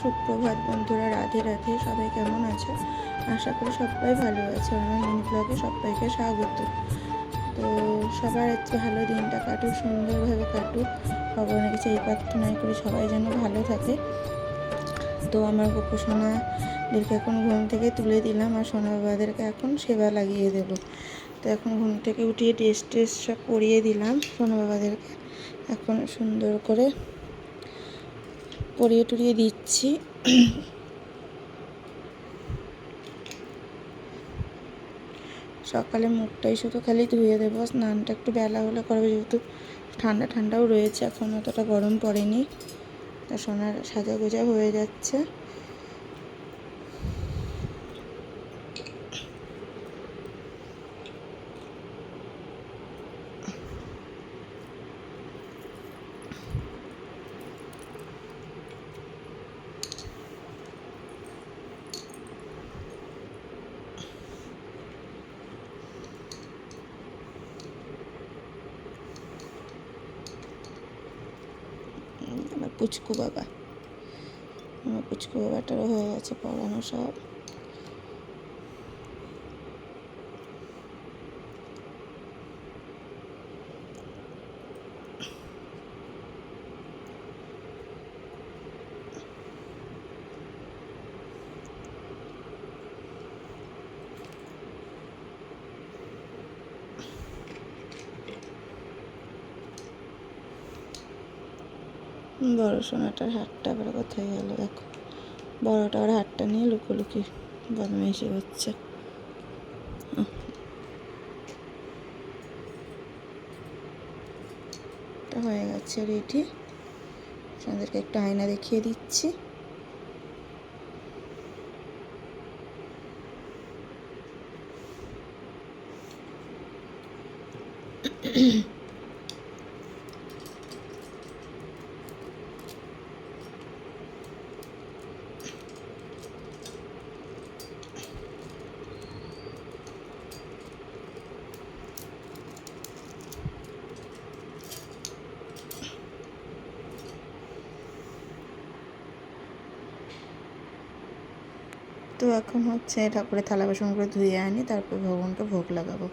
সুপ্রভাত বন্ধুরা, রাধে রাধে, সবাই কেমন আছে? আশা করি সবাই ভালো আছে। আমার মিনি ব্লগে সবাইকে স্বাগত। তো সবার আজকে ভালো দিনটা কাটুক, সুন্দরভাবে কাটুক। ভগবানের কাছে এই প্রার্থনাই করি সবাই যেন ভালো থাকে। তো আমার গোপু সোনাদেরকে এখন ঘুম থেকে তুলে দিলাম আর সোনা বাবাদেরকে এখন সেবা লাগিয়ে দেবো। তো এখন ঘুম থেকে উঠিয়ে ড্রেস ট্রেস সব পরিয়ে দিলাম সোনা বাবাদেরকে এখন সুন্দর করে পরিয়ে টরিয়ে দিচ্ছি। সকালে মুখটাই শুধু খালি ধুয়ে দেবো। স্নানটা একটু বেলা হলে করবে, যেহেতু ঠান্ডা ঠান্ডাও রয়েছে, এখন অতটা গরম পড়েনি। তা সোনার সাজা গোজা হয়ে যাচ্ছে। পুচকু বাবা। আমার পুচকু বাবাটারও হয়ে গেছে পড়ানো সব। বড় সোনাটার হাতটা আবার কোথায় গেল? দেখো। বড়টা আবার হাতটা নিয়ে লুকোলুকি, বদমাইশি হচ্ছে হয়ে গেছে রেডি আপনাদেরকে একটা আয়না দেখিয়ে দিচ্ছি। তো এখন হচ্ছে ঠাকুরের থালা বাসনগুলো ধুয়ে আনি তারপর ভগবানকে ভোগ লাগাবো।